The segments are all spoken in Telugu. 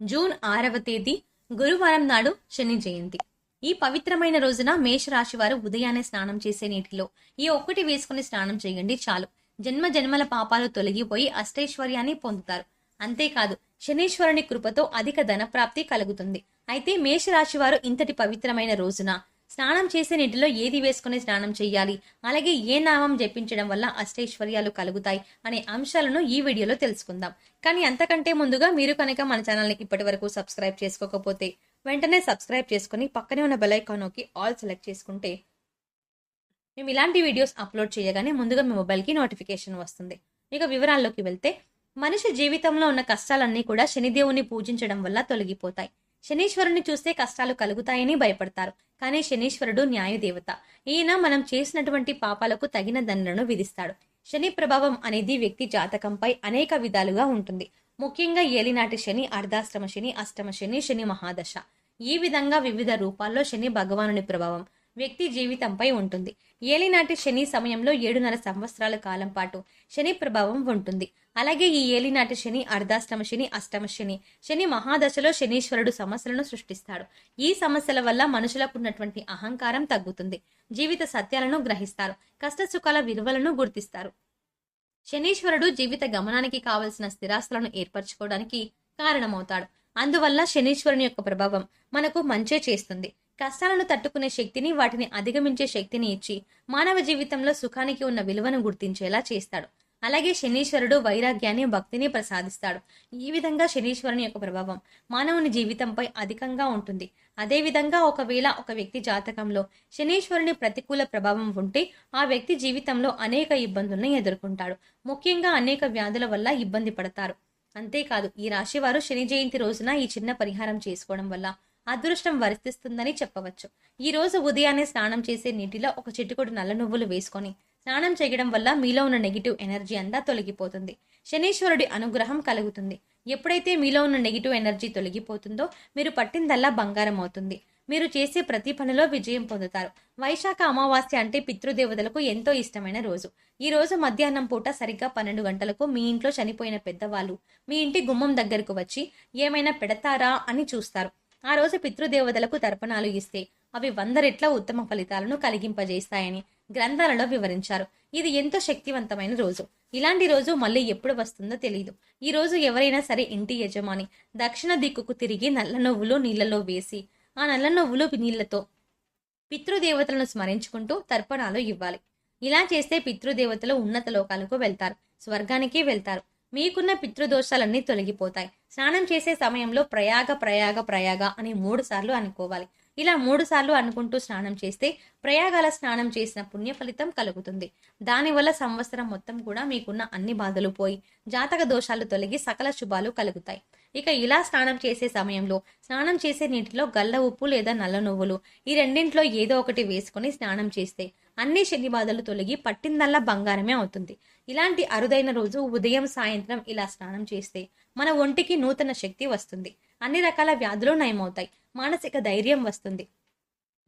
జూన్ ఆరవ తేదీ గురువారం నాడు శని జయంతి. ఈ పవిత్రమైన రోజున మేషరాశి వారు ఉదయాన్నే స్నానం చేసే నీటిలో ఈ ఒక్కటి వేసుకుని స్నానం చేయండి చాలు. జన్మ జన్మల పాపాలు తొలగిపోయి అష్టైశ్వర్యాన్ని పొందుతారు. అంతేకాదు శనీశ్వరుని కృపతో అధిక ధనప్రాప్తి కలుగుతుంది. అయితే మేషరాశి వారు ఇంతటి పవిత్రమైన రోజున స్నానం చేసే నీటిలో ఏది వేసుకుని స్నానం చేయాలి? అలాగే ఏ నామం జపించడం వల్ల అష్టైశ్వర్యాలు కలుగుతాయి? అనే అంశాలను ఈ వీడియోలో తెలుసుకుందాం. కానీ అంతకంటే ముందుగా మీరు కనుక మన ఛానల్ని ఇప్పటి వరకు సబ్స్క్రైబ్ చేసుకోకపోతే వెంటనే సబ్స్క్రైబ్ చేసుకుని పక్కనే ఉన్న బెలైకాన్ నొక్కి ఆల్ సెలెక్ట్ చేసుకుంటే మేము ఇలాంటి వీడియోస్ అప్లోడ్ చేయగానే ముందుగా మీ మొబైల్కి నోటిఫికేషన్ వస్తుంది. ఇక వివరాల్లోకి వెళ్తే మనిషి జీవితంలో ఉన్న కష్టాలన్నీ కూడా శనిదేవుని పూజించడం వల్ల తొలగిపోతాయి. శనీశ్వరుని చూస్తే కష్టాలు కలుగుతాయని భయపడతారు. కానీ శనీశ్వరుడు న్యాయదేవత. ఈయన మనం చేసినటువంటి పాపాలకు తగిన దండను విధిస్తాడు. శని ప్రభావం అనేది వ్యక్తి జాతకంపై అనేక విధాలుగా ఉంటుంది. ముఖ్యంగా ఏలినాటి శని అర్ధాశ్రమ శని అష్టమ శని శని మహాదశ. ఈ విధంగా వివిధ రూపాల్లో శని భగవానుని ప్రభావం వ్యక్తి జీవితంపై ఉంటుంది. ఏలినాటి శని సమయంలో ఏడున్నర సంవత్సరాల కాలం పాటు శని ప్రభావం ఉంటుంది. అలాగే ఈ ఏలినాటి శని అర్ధాష్టమ శని అష్టమ శని శని మహాదశలో శనీశ్వరుడు సమస్యలను సృష్టిస్తాడు. ఈ సమస్యల వల్ల మనుషులకు ఉన్నటువంటి అహంకారం తగ్గుతుంది. జీవిత సత్యాలను గ్రహిస్తారు. కష్ట సుఖాల విలువలను గుర్తిస్తారు. శనీశ్వరుడు జీవిత గమనానికి కావలసిన స్థిరాస్తులను ఏర్పరచుకోవడానికి కారణమవుతాడు. అందువల్ల శనీశ్వరుని యొక్క ప్రభావం మనకు మంచే చేస్తుంది. కష్టాలను తట్టుకునే శక్తిని వాటిని అధిగమించే శక్తిని ఇచ్చి మానవ జీవితంలో సుఖానికి ఉన్న విలువను గుర్తించేలా చేస్తాడు. అలాగే శనీశ్వరుడు వైరాగ్యాన్ని భక్తిని ప్రసాదిస్తాడు. ఈ విధంగా శనీశ్వరుని యొక్క ప్రభావం మానవుని జీవితంపై అధికంగా ఉంటుంది. అదేవిధంగా ఒకవేళ ఒక వ్యక్తి జాతకంలో శనీశ్వరుని ప్రతికూల ప్రభావం ఉంటే ఆ వ్యక్తి జీవితంలో అనేక ఇబ్బందులను ఎదుర్కొంటాడు. ముఖ్యంగా అనేక వ్యాధుల వల్ల ఇబ్బంది పడతారు. అంతేకాదు ఈ రాశి వారు శని జయంతి రోజున ఈ చిన్న పరిహారం చేసుకోవడం వల్ల అదృష్టం వరిస్తుందని చెప్పవచ్చు. ఈ రోజు ఉదయాన్నే స్నానం చేసే నీటిలో ఒక చిటికొడు నల్ల నువ్వులు వేసుకొని స్నానం చేయడం వల్ల మీలో ఉన్న నెగిటివ్ ఎనర్జీ అంతా తొలగిపోతుంది. శనీశ్వరుడి అనుగ్రహం కలుగుతుంది. ఎప్పుడైతే మీలో ఉన్న నెగిటివ్ ఎనర్జీ తొలగిపోతుందో మీరు పట్టిందల్లా బంగారం అవుతుంది. మీరు చేసే ప్రతి పనిలో విజయం పొందుతారు. వైశాఖ అమావాస్య అంటే పితృదేవతలకు ఎంతో ఇష్టమైన రోజు. ఈ రోజు మధ్యాహ్నం పూట సరిగ్గా పన్నెండు గంటలకు మీ ఇంట్లో చనిపోయిన పెద్దవాళ్ళు మీ ఇంటి గుమ్మం దగ్గరకు వచ్చి ఏమైనా పెడతారా అని చూస్తారు. ఆ రోజు పితృదేవతలకు తర్పణాలు ఇస్తే అవి వంద రెట్ల ఉత్తమ ఫలితాలను కలిగింపజేస్తాయని గ్రంథాలలో వివరించారు. ఇది ఎంతో శక్తివంతమైన రోజు. ఇలాంటి రోజు మళ్ళీ ఎప్పుడు వస్తుందో తెలియదు ఈ రోజు ఎవరైనా సరే ఇంటి యజమాని దక్షిణ దిక్కుకు తిరిగి నల్ల నువ్వులు నీళ్ళలో వేసి ఆ నల్ల నువ్వులు నీళ్ళతో పితృదేవతలను స్మరించుకుంటూ తర్పణాలు ఇవ్వాలి. ఇలా చేస్తే పితృదేవతలు ఉన్నత లోకాలకు వెళ్తారు. స్వర్గానికి వెళ్తారు. మీకున్న పితృదోషాలన్నీ తొలగిపోతాయి. స్నానం చేసే సమయంలో ప్రయాగ ప్రయాగ ప్రయాగ అని మూడు సార్లు అనుకోవాలి. ఇలా మూడు సార్లు అనుకుంటూ స్నానం చేస్తే ప్రయాగాల స్నానం చేసిన పుణ్య ఫలితం కలుగుతుంది. దానివల్ల సంవత్సరం మొత్తం కూడా మీకున్న అన్ని బాధలు పోయి జాతక దోషాలు తొలగి సకల శుభాలు కలుగుతాయి. ఇక ఇలా స్నానం చేసే సమయంలో స్నానం చేసే నీటిలో గల్ల ఉప్పు లేదా నల్ల నువ్వులు ఈ రెండింట్లో ఏదో ఒకటి వేసుకుని స్నానం చేస్తే అన్ని శని బాధలు తొలగి పట్టిందల్లా బంగారమే అవుతుంది. ఇలాంటి అరుదైన రోజు ఉదయం సాయంత్రం ఇలా స్నానం చేస్తే మన ఒంటికి నూతన శక్తి వస్తుంది. అన్ని రకాల వ్యాధులు నయమవుతాయి. మానసిక ధైర్యం వస్తుంది.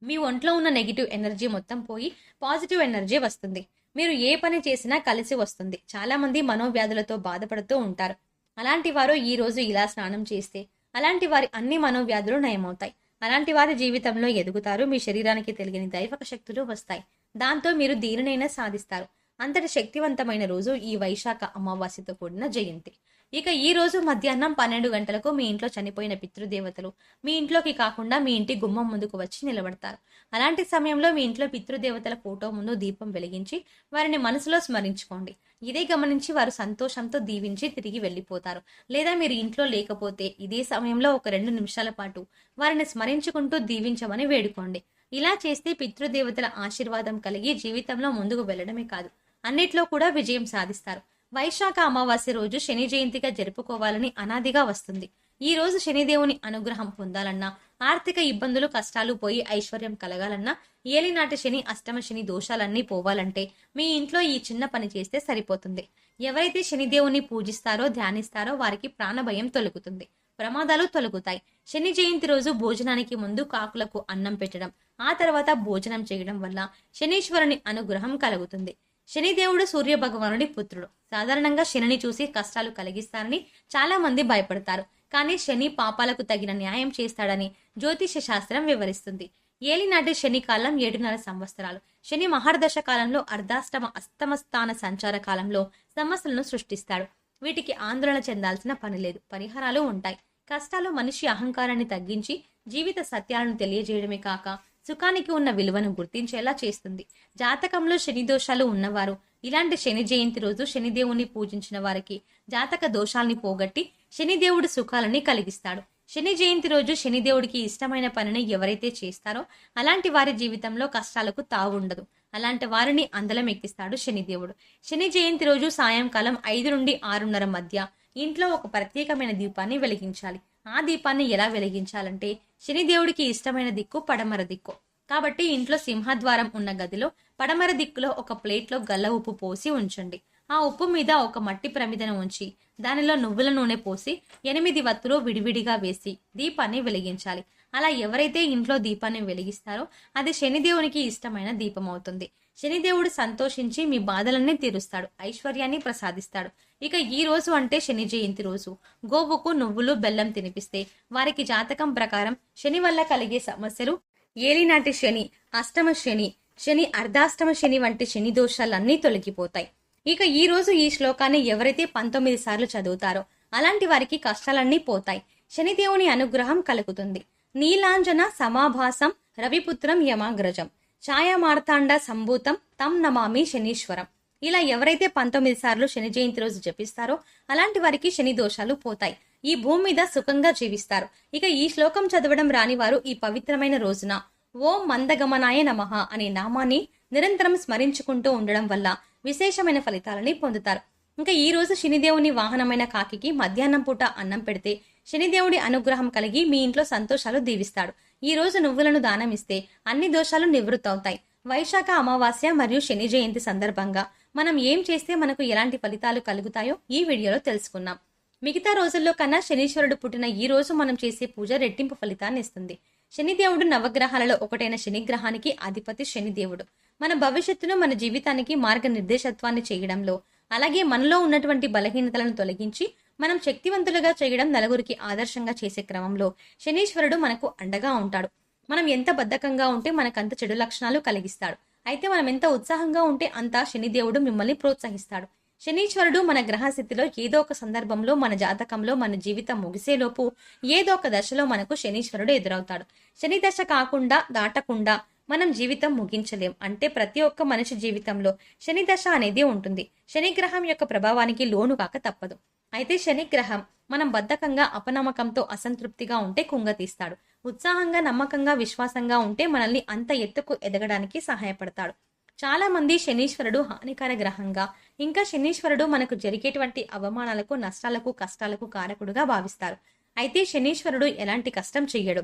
మీ ఒంట్లో ఉన్న నెగిటివ్ ఎనర్జీ మొత్తం పోయి పాజిటివ్ ఎనర్జీ వస్తుంది. మీరు ఏ పని చేసినా కలిసి వస్తుంది. చాలా మంది మనోవ్యాధులతో బాధపడుతూ ఉంటారు. అలాంటి వారు ఈ రోజు ఇలా స్నానం చేస్తే అలాంటి వారి అన్ని మనోవ్యాధులు నయమవుతాయి. అలాంటి వారి జీవితంలో ఎదుగుతారు. మీ శరీరానికి తెలియని దైవక శక్తులు వస్తాయి. దాంతో మీరు దేనినైనా సాధిస్తారు. అంతటి శక్తివంతమైన రోజు ఈ వైశాఖ అమావాస్యతో కూడిన జయంతి. ఇక ఈ రోజు మధ్యాహ్నం పన్నెండు గంటలకు మీ ఇంట్లో చనిపోయిన పితృదేవతలు మీ ఇంట్లోకి కాకుండా మీ ఇంటి గుమ్మం ముందుకు వచ్చి నిలబడతారు. అలాంటి సమయంలో మీ ఇంట్లో పితృదేవతల ఫోటో ముందు దీపం వెలిగించి వారిని మనసులో స్మరించుకోండి. ఇదే గమనించి వారు సంతోషంతో దీవించి తిరిగి వెళ్ళిపోతారు. లేదా మీరు ఇంట్లో లేకపోతే ఇదే సమయంలో ఒక రెండు నిమిషాల పాటు వారిని స్మరించుకుంటూ దీవించమని వేడుకోండి. ఇలా చేస్తే పితృదేవతల ఆశీర్వాదం కలిగి జీవితంలో ముందుకు వెళ్ళడమే కాదు అన్నిట్లో కూడా విజయం సాధిస్తారు. వైశాఖ అమావాస్య రోజు శని జయంతిగా జరుపుకోవాలని అనాదిగా వస్తుంది. ఈ రోజు శనిదేవుని అనుగ్రహం పొందాలన్నా ఆర్థిక ఇబ్బందులు కష్టాలు పోయి ఐశ్వర్యం కలగాలన్నా ఏలినాటి శని అష్టమ శని దోషాలన్నీ పోవాలంటే మీ ఇంట్లో ఈ చిన్న పని చేస్తే సరిపోతుంది. ఎవరైతే శనిదేవుని పూజిస్తారో ధ్యానిస్తారో వారికి ప్రాణభయం తొలగుతుంది. ప్రమాదాలు తొలగుతాయి. శని జయంతి రోజు భోజనానికి ముందు కాకులకు అన్నం పెట్టడం ఆ తర్వాత భోజనం చేయడం వల్ల శనీశ్వరుని అనుగ్రహం కలుగుతుంది. శనిదేవుడు సూర్య భగవానుడి పుత్రుడు. సాధారణంగా శనిని చూసి కష్టాలు కలిగిస్తారని చాలా మంది భయపడతారు. కానీ శని పాపాలకు తగిన న్యాయం చేస్తాడని జ్యోతిష శాస్త్రం వివరిస్తుంది. ఏలినాటి శని కాలం ఏడున్నర సంవత్సరాలు. శని మహర్దశ కాలంలో అర్ధాష్టమ అస్తమస్థాన సంచార కాలంలో సమస్యలను సృష్టిస్తాడు. వీటికి ఆందోళన చెందాల్సిన పని లేదు. పరిహారాలు ఉంటాయి. కష్టాలు మనిషి అహంకారాన్ని తగ్గించి జీవిత సత్యాలను తెలియజేయడమే కాక సుఖానికి ఉన్న విలువను గుర్తించేలా చేస్తుంది. జాతకంలో శని దోషాలు ఉన్నవారు ఇలాంటి శని జయంతి రోజు శనిదేవుని పూజించిన వారికి జాతక దోషాల్ని పోగొట్టి శనిదేవుడు సుఖాలని కలిగిస్తాడు. శని జయంతి రోజు శనిదేవుడికి ఇష్టమైన పనిని ఎవరైతే చేస్తారో అలాంటి వారి జీవితంలో కష్టాలకు తావుండదు. అలాంటి వారిని అందలం ఎక్కిస్తాడు శనిదేవుడు. శని జయంతి రోజు సాయంకాలం ఐదు నుండి ఆరున్నర మధ్య ఇంట్లో ఒక ప్రత్యేకమైన దీపాన్ని వెలిగించాలి. ఆ దీపాన్ని ఎలా వెలిగించాలంటే శనిదేవుడికి ఇష్టమైన దిక్కు పడమర దిక్కు. కాబట్టి ఇంట్లో సింహద్వారం ఉన్న గదిలో పడమర దిక్కులో ఒక ప్లేట్లో గల్ల ఉప్పు పోసి ఉంచండి. ఆ ఉప్పు మీద ఒక మట్టి ప్రమిదను ఉంచి దానిలో నువ్వుల నూనె పోసి ఎనిమిది వత్తులు విడివిడిగా వేసి దీపాన్ని వెలిగించాలి. అలా ఎవరైతే ఇంట్లో దీపాన్ని వెలిగిస్తారో అది శనిదేవునికి ఇష్టమైన దీపం అవుతుంది. శనిదేవుడు సంతోషించి మీ బాధలన్నీ తీరుస్తాడు ఐశ్వర్యాన్ని ప్రసాదిస్తాడు. ఇక ఈ రోజు అంటే శని జయంతి రోజు. గోవుకు నువ్వులు బెల్లం తినిపిస్తే వారికి జాతకం ప్రకారం శని వల్ల కలిగే సమస్యలు ఏలినాటి శని అష్టమ శని శని అర్ధాష్టమ శని వంటి శని దోషాలన్నీ తొలగిపోతాయి. ఇక ఈ రోజు ఈ శ్లోకాన్ని ఎవరైతే పంతొమ్మిది సార్లు చదువుతారో అలాంటి వారికి కష్టాలన్నీ పోతాయి. శనిదేవుని అనుగ్రహం కలుగుతుంది. నీలాంజన సమాభాసం రవిపుత్రం యమాగ్రజం. ఛాయామార్తాండ సంభూతం తం నమామి శనీశ్వరం. ఇలా ఎవరైతే పంతొమ్మిది సార్లు శని జయంతి రోజు జపిస్తారో అలాంటి వారికి శని దోషాలు పోతాయి. ఈ భూమి మీద సుఖంగా జీవిస్తారు. ఇక ఈ శ్లోకం చదవడం రాని వారు ఈ పవిత్రమైన రోజున. ఓం మందగమనాయ నమః అనే నామాన్ని నిరంతరం స్మరించుకుంటూ ఉండడం వల్ల విశేషమైన ఫలితాలని పొందుతారు. ఇంకా ఈ రోజు శనిదేవుని వాహనమైన కాకికి మధ్యాహ్నం పూట అన్నం పెడితే శనిదేవుడి అనుగ్రహం కలిగి మీ ఇంట్లో సంతోషాలు దీవిస్తాడు. ఈ రోజు నువ్వులను దానం ఇస్తే అన్ని దోషాలు నివృత్తవుతాయి. వైశాఖ అమావాస్య మరియు శని జయంతి సందర్భంగా మనం ఏం చేస్తే మనకు ఎలాంటి ఫలితాలు కలుగుతాయో ఈ వీడియోలో తెలుసుకున్నాం మిగతా రోజుల్లో కన్నా శనీశ్వరుడు పుట్టిన ఈ రోజు మనం చేసే పూజ రెట్టింపు ఫలితాన్ని ఇస్తుంది. శనిదేవుడు నవగ్రహాలలో ఒకటైన శనిగ్రహానికి అధిపతి శనిదేవుడు. మన భవిష్యత్తును మన జీవితానికి మార్గనిర్దేశత్వాన్ని చేయడంలో అలాగే మనలో ఉన్నటువంటి బలహీనతలను తొలగించి మనం శక్తివంతులుగా చేయడం నలుగురికి ఆదర్శంగా చేసే క్రమంలో శనీశ్వరుడు మనకు అండగా ఉంటాడు. మనం ఎంత బద్ధకంగా ఉంటే మనకంత చెడు లక్షణాలు కలిగిస్తాడు. అయితే మనం ఎంత ఉత్సాహంగా ఉంటే అంత శనిదేవుడు మిమ్మల్ని ప్రోత్సహిస్తాడు. శనీశ్వరుడు మన గ్రహస్థితిలో ఏదో ఒక సందర్భంలో మన జాతకంలో మన జీవితం ముగిసేలోపు ఏదో ఒక దశలో మనకు శనీశ్వరుడు ఎదురవుతాడు. శని దశ కాకుండా దాటకుండా మనం జీవితం ముగించలేం. అంటే ప్రతి ఒక్క మనిషి జీవితంలో శని దశ అనేది ఉంటుంది. శనిగ్రహం యొక్క ప్రభావానికి లోను కాక తప్పదు. అయితే శని గ్రహం మనం బద్ధకంగా అపనమ్మకంతో అసంతృప్తిగా ఉంటే కుంగతీస్తాడు ఉత్సాహంగా నమ్మకంగా విశ్వాసంగా ఉంటే మనల్ని అంత ఎత్తుకు ఎదగడానికి సహాయపడతాడు. చాలా మంది శనీశ్వరుడు హానికర గ్రహంగా ఇంకా శనీశ్వరుడు మనకు జరిగేటువంటి అవమానాలకు నష్టాలకు కష్టాలకు కారకుడుగా భావిస్తారు. అయితే శనీశ్వరుడు ఎలాంటి కష్టం చెయ్యడు.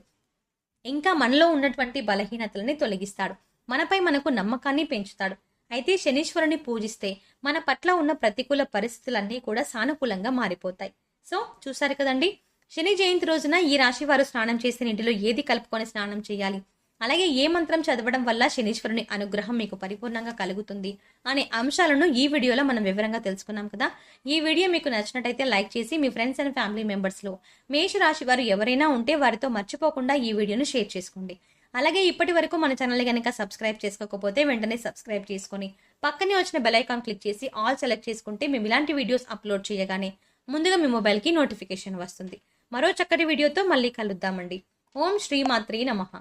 ఇంకా మనలో ఉన్నటువంటి బలహీనతలని తొలగిస్తాడు. మనపై మనకు నమ్మకాన్ని పెంచుతాడు. అయితే శనీశ్వరుని పూజిస్తే మన పట్ల ఉన్న ప్రతికూల పరిస్థితులన్నీ కూడా సానుకూలంగా మారిపోతాయి. సో చూసారు కదండి? శని జయంతి రోజున ఈ రాశి వారు స్నానం చేసే నీటిలో ఏది కలుపుకొని స్నానం చేయాలి? అలాగే ఏ మంత్రం చదవడం వల్ల శనీశ్వరుని అనుగ్రహం మీకు పరిపూర్ణంగా కలుగుతుంది అనే అంశాలను ఈ వీడియోలో మనం వివరంగా తెలుసుకున్నాం కదా. ఈ వీడియో మీకు నచ్చినట్టయితే లైక్ చేసి మీ ఫ్రెండ్స్ అండ్ ఫ్యామిలీ మెంబర్స్లో మేష రాశి వారు ఎవరైనా ఉంటే వారితో మర్చిపోకుండా ఈ వీడియోను షేర్ చేసుకోండి. అలాగే ఇప్పటి వరకు మన ఛానల్ కనుక సబ్స్క్రైబ్ చేసుకోకపోతే వెంటనే సబ్స్క్రైబ్ చేసుకొని పక్కనే వచ్చిన బెల్ ఐకాన్ క్లిక్ చేసి ఆల్ సెలెక్ట్ చేసుకుంటే మేము ఇలాంటి వీడియోస్ అప్లోడ్ చేయగానే ముందుగా మీ మొబైల్కి నోటిఫికేషన్ వస్తుంది. మరో చక్కటి వీడియోతో మళ్ళీ కలుద్దామండి. ఓం శ్రీమాత్రి నమః.